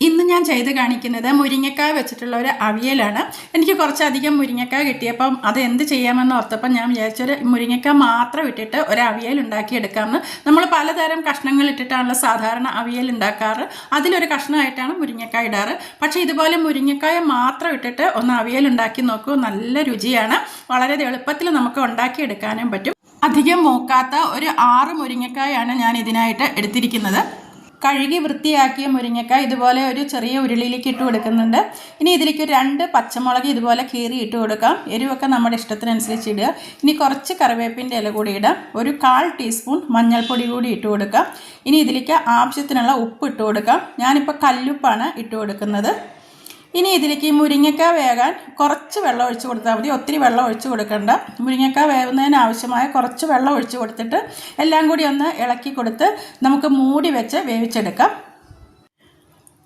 ഇന്ന് ഞാൻ ചെയ്ത് കാണിക്കുന്നത് മുരിങ്ങക്കായ വെച്ചിട്ടുള്ള ഒരു അവിയലാണ്. എനിക്ക് കുറച്ചധികം മുരിങ്ങക്കായ കിട്ടിയപ്പം അത് എന്ത് ചെയ്യാമെന്ന് ഓർത്തപ്പം ഞാൻ വിചാരിച്ചൊരു മുരിങ്ങക്കായ മാത്രം ഇട്ടിട്ട് ഒരു അവിയൽ ഉണ്ടാക്കിയെടുക്കാമെന്ന്. നമ്മൾ പലതരം കഷ്ണങ്ങൾ ഇട്ടിട്ടാണല്ലോ സാധാരണ അവിയൽ ഉണ്ടാക്കാറ്. അതിലൊരു കഷ്ണമായിട്ടാണ് മുരിങ്ങക്കായ ഇടാറ്. പക്ഷേ ഇതുപോലെ മുരിങ്ങക്കായ മാത്രം ഇട്ടിട്ട് ഒന്ന് അവിയൽ ഉണ്ടാക്കി നോക്കൂ. നല്ല രുചിയാണ്. വളരെ എളുപ്പത്തിൽ നമുക്ക് ഉണ്ടാക്കിയെടുക്കാനും പറ്റും. അധികം മൂക്കാത്ത ഒരു ആറ് മുരിങ്ങക്കായാണ് ഞാൻ ഇതിനായിട്ട് എടുത്തിരിക്കുന്നത്. കഴുകി വൃത്തിയാക്കിയ മുരിങ്ങക്ക ഇതുപോലെ ഒരു ചെറിയ ഉരുളിയിലേക്ക് ഇട്ട് കൊടുക്കുന്നുണ്ട്. ഇനി ഇതിലേക്ക് രണ്ട് പച്ചമുളക് ഇതുപോലെ കീറി ഇട്ട് കൊടുക്കാം. എരിവൊക്കെ നമ്മുടെ ഇഷ്ടത്തിനനുസരിച്ച് ഇടുക. ഇനി കുറച്ച് കറിവേപ്പിന്റെ ഇല കൂടി ഇടാം. ഒരു കാൽ ടീസ്പൂൺ മഞ്ഞൾപ്പൊടി കൂടി ഇട്ട് കൊടുക്കാം. ഇനി ഇതിലേക്ക് ആവശ്യത്തിനുള്ള ഉപ്പ് ഇട്ട് കൊടുക്കാം. ഞാനിപ്പോൾ കല്ലുപ്പാണ് ഇട്ട് കൊടുക്കുന്നത്. ഇനി ഇതിലേക്ക് മുരിങ്ങക്ക വേകാൻ കുറച്ച് വെള്ളം ഒഴിച്ച് കൊടുത്താൽ മതി. ഒത്തിരി വെള്ളം ഒഴിച്ച് കൊടുക്കേണ്ട. മുരിങ്ങക്ക വേവുന്നതിന് ആവശ്യമായ കുറച്ച് വെള്ളം ഒഴിച്ച് കൊടുത്തിട്ട് എല്ലാം കൂടി ഒന്ന് ഇളക്കി കൊടുത്ത് നമുക്ക് മൂടി വെച്ച് വേവിച്ചെടുക്കാം.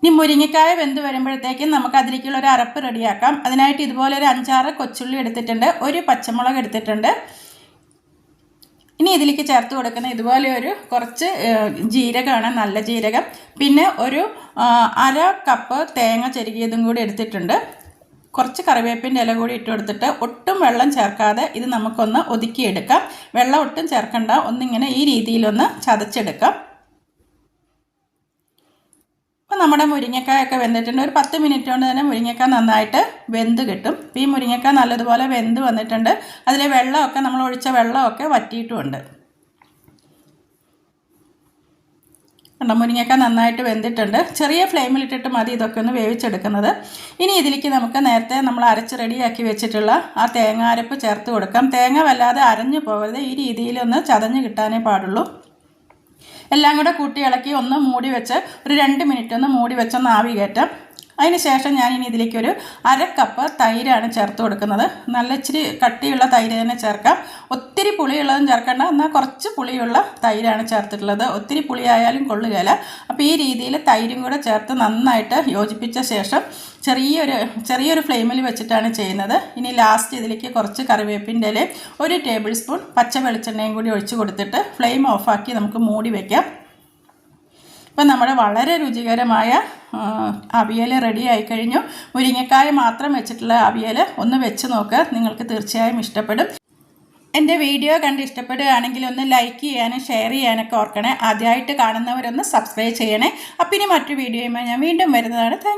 ഇനി മുരിങ്ങക്കായ വെന്ത് വരുമ്പോഴത്തേക്കും നമുക്ക് അതിലേക്കുള്ള ഒരു അരപ്പ് റെഡിയാക്കാം. അതിനായിട്ട് ഇതുപോലെ ഒരു അഞ്ചാറ് കൊച്ചുള്ളി എടുത്തിട്ടുണ്ട്. ഒരു പച്ചമുളക് എടുത്തിട്ടുണ്ട്. ഇനി ഇതിലേക്ക് ചേർത്ത് കൊടുക്കുന്ന ഇതുപോലെ ഒരു കുറച്ച് ജീരകമാണ് നല്ല ജീരകം. പിന്നെ ഒരു അര കപ്പ് തേങ്ങ ചെരുകിയതും കൂടി എടുത്തിട്ടുണ്ട്. കുറച്ച് കറിവേപ്പിന്റെ ഇല കൂടി ഇട്ട് കൊടുത്തിട്ട് ഒട്ടും വെള്ളം ചേർക്കാതെ ഇത് നമുക്കൊന്ന് ഒതുക്കിയെടുക്കാം. വെള്ളം ഒട്ടും ചേർക്കണ്ട. ഒന്നിങ്ങനെ ഈ രീതിയിലൊന്ന് ചതച്ചെടുക്കാം അപ്പോൾ നമ്മുടെ മുരിങ്ങക്കായൊക്കെ വെന്തിട്ടുണ്ട്. ഒരു പത്ത് മിനിറ്റ് കൊണ്ട് തന്നെ മുരിങ്ങക്ക നന്നായിട്ട് വെന്ത് കിട്ടും. ഈ മുരിങ്ങക്ക നല്ലതുപോലെ വെന്ത് വന്നിട്ടുണ്ട്. അതിലെ വെള്ളമൊക്കെ നമ്മൾ ഒഴിച്ച വെള്ളമൊക്കെ വറ്റിയിട്ടുമുണ്ട് കണ്ടോ? മുരിങ്ങക്ക നന്നായിട്ട് വെന്തിട്ടുണ്ട്. ചെറിയ ഫ്ലെയിമിലിട്ടിട്ട് മതി ഇതൊക്കെ ഒന്ന് വേവിച്ചെടുക്കുന്നത്. ഇനി ഇതിലേക്ക് നമുക്ക് നേരത്തെ നമ്മൾ അരച്ച് റെഡിയാക്കി വെച്ചിട്ടുള്ള ആ തേങ്ങ അരപ്പ് ചേർത്ത് കൊടുക്കാം. തേങ്ങ വല്ലാതെ അരഞ്ഞു പോകരുത്. ഈ രീതിയിലൊന്ന് ചതഞ്ഞ് കിട്ടാനേ പാടുള്ളൂ. എല്ലാം കൂടെ കൂട്ടി ഇളക്കി ഒന്ന് മൂടി വെച്ച് ഒരു രണ്ട് മിനിറ്റ് ഒന്ന് മൂടി വെച്ചൊന്ന് ആവി കയറ്റാം. അതിന് ശേഷം ഞാൻ ഇനി ഇതിലേക്കൊരു അര കപ്പ് തൈരാണ് ചേർത്ത് കൊടുക്കുന്നത്. നല്ല ഇച്ചിരി കട്ടിയുള്ള തൈര് തന്നെ ചേർക്കാം. ഒത്തിരി പുളിയുള്ളതും ചേർക്കേണ്ട. എന്നാൽ കുറച്ച് പുളിയുള്ള തൈരാണ് ചേർത്തിട്ടുള്ളത്. ഒത്തിരി പുളിയായാലും കൊള്ളുകയില്ല. അപ്പോൾ ഈ രീതിയിൽ തൈരും കൂടെ ചേർത്ത് നന്നായിട്ട് യോജിപ്പിച്ച ശേഷം ചെറിയൊരു ചെറിയൊരു ഫ്ലെയിമിൽ വെച്ചിട്ടാണ് ചെയ്യുന്നത്. ഇനി ലാസ്റ്റ് ഇതിലേക്ക് കുറച്ച് കറിവേപ്പിന്റെ ഒരു ടേബിൾ സ്പൂൺ പച്ച വെളിച്ചെണ്ണയും കൂടി ഒഴിച്ച് കൊടുത്തിട്ട് ഫ്ലെയിം ഓഫാക്കി നമുക്ക് മൂടി വയ്ക്കാം ഇപ്പം നമ്മുടെ വളരെ രുചികരമായ അവിയൽ റെഡി ആയി കഴിഞ്ഞു. മുരിങ്ങക്കായ മാത്രം വെച്ചിട്ടുള്ള അവിയൽ ഒന്ന് വെച്ച് നോക്കുക നിങ്ങൾക്ക് തീർച്ചയായും ഇഷ്ടപ്പെടും. എന്റെ വീഡിയോ കണ്ട് ഇഷ്ടപ്പെടുകയാണെങ്കിൽ ഒന്ന് ലൈക്ക് ചെയ്യാനും ഷെയർ ചെയ്യാനൊക്കെ ഓർക്കണേ. ആദ്യമായിട്ട് കാണുന്നവരൊന്ന് സബ്സ്ക്രൈബ് ചെയ്യണേ. അപ്പം ഇനി മറ്റു വീഡിയോയുമായി ഞാൻ വീണ്ടും വരുന്നതാണ്. താങ്ക്